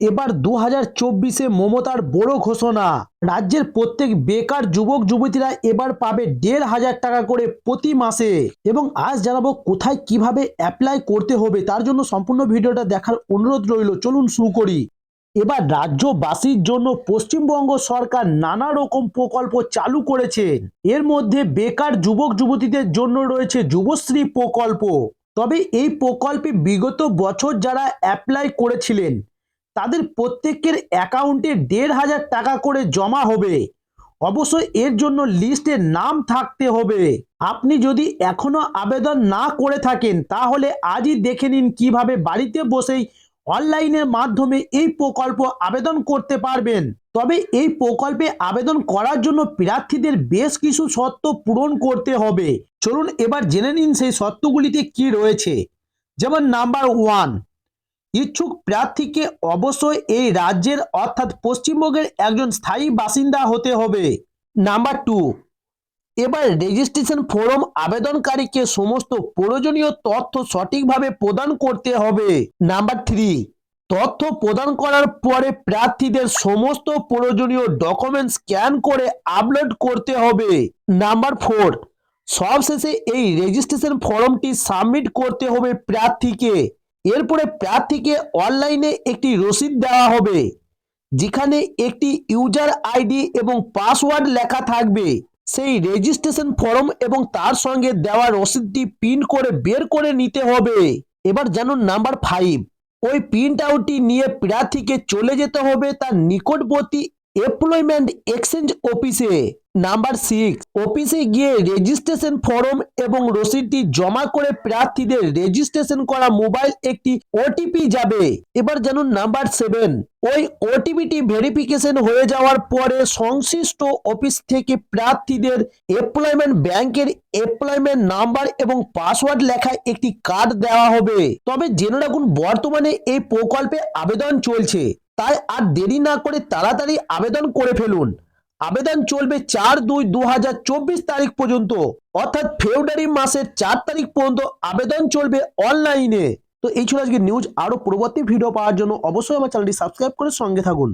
এবার দু হাজার চব্বিশে মমতার বড় ঘোষণা। রাজ্যের প্রত্যেক বেকার যুবক, যুবতীরা এবার পাবে দেড় হাজার টাকা করে প্রতি মাসে। এবং আজ জানাব কোথায় কীভাবে অ্যাপ্লাই করতে হবে, তার জন্য সম্পূর্ণ ভিডিওটা দেখার অনুরোধ রইল। চলুন শুরু করি। এবার রাজ্যবাসীর জন্য পশ্চিমবঙ্গ সরকার নানা রকম প্রকল্প চালু করেছে। এর মধ্যে বেকার যুবক, যুবতীদের জন্য রয়েছে যুবশ্রী প্রকল্প। তবে এই প্রকল্পে বিগত বছর যারা অ্যাপ্লাই করেছিলেন তাদের প্রত্যেকের অ্যাকাউন্টে দেড় হাজার টাকা করে জমা হবে। অবশ্যই এর জন্য লিস্টে নাম থাকতে হবে। আপনি যদি এখনও আবেদন না করে থাকেন, তাহলে আজই দেখে নিন কীভাবে বাড়িতে বসেই অনলাইনের মাধ্যমে এই প্রকল্প আবেদন করতে পারবেন। তবে এই প্রকল্পে আবেদন করার জন্য প্রার্থীদের বেশ কিছু শর্ত পূরণ করতে হবে। চলুন এবার জেনে নিন সেই শর্তগুলিতে কি রয়েছে। যেমন নাম্বার ওয়ান ইচ্ছুক প্রার্থীকে অবশ্যই এই রাজ্যের অর্থাৎ পশ্চিমবঙ্গের একজন স্থায়ী বাসিন্দা হতে হবে। নাম্বার টু এবার রেজিস্ট্রেশন ফর্ম আবেদনকারীকে সমস্ত প্রয়োজনীয় তথ্য সঠিকভাবে প্রদান করতে হবে। নাম্বার থ্রি তথ্য প্রদান করার পরে প্রার্থীদের সমস্ত প্রয়োজনীয় ডকুমেন্ট স্ক্যান করে আপলোড করতে হবে। নাম্বার ফোর সবশেষে এই রেজিস্ট্রেশন ফর্মটি সাবমিট করতে হবে প্রার্থীকে। এরপরে প্রার্থীকে অনলাইনে একটি রসিদ দেওয়া হবে, যেখানে একটি ইউজার আইডি এবং পাসওয়ার্ড লেখা থাকবে। সেই রেজিস্ট্রেশন ফর্ম এবং তার সঙ্গে দেওয়া রসিদটি প্রিন্ট করে বের করে নিতে হবে। এবার জানুন নাম্বার ফাইভ। ওই প্রিন্ট আউটটি নিয়ে প্রার্থীকে চলে যেতে হবে তার নিকটবর্তী এমপ্লয়মেন্ট এক্সচেঞ্জ অফিসে নাম্বার সিক্স অফিসে গিয়ে রেজিস্ট্রেশন ফর্ম এবং রসিদটি জমা করে প্রার্থীদের রেজিস্ট্রেশন করা মোবাইল একটি ওটিপি যাবে। এবার জানুন নাম্বার সেভেন ওই ওটিপিটি ভেরিফিকেশন হয়ে যাওয়ার পরে সংশ্লিষ্ট অফিস থেকে প্রার্থীদের এমপ্লয়মেন্ট ব্যাংকের এমপ্লয়মেন্ট নাম্বার এবং পাসওয়ার্ড লেখা একটি কার্ড দেওয়া হবে। তবে জেনে রাখুন, বর্তমানে এই প্রকল্পে আবেদন চলছে। তাই আর দেরি না করে তাড়াতাড়ি আবেদন করে ফেলুন। আবেদন চলবে চার দুই দু তারিখ পর্যন্ত। অর্থাৎ ফেব্রুয়ারি মাসের চার তারিখ পর্যন্ত আবেদন চলবে অনলাইনে। তো এই ছিল আজকে নিউজ আরও পরবর্তী ভিডিও পাওয়ার জন্য অবশ্যই আমার চ্যানেলটি সাবস্ক্রাইব করে সঙ্গে থাকুন।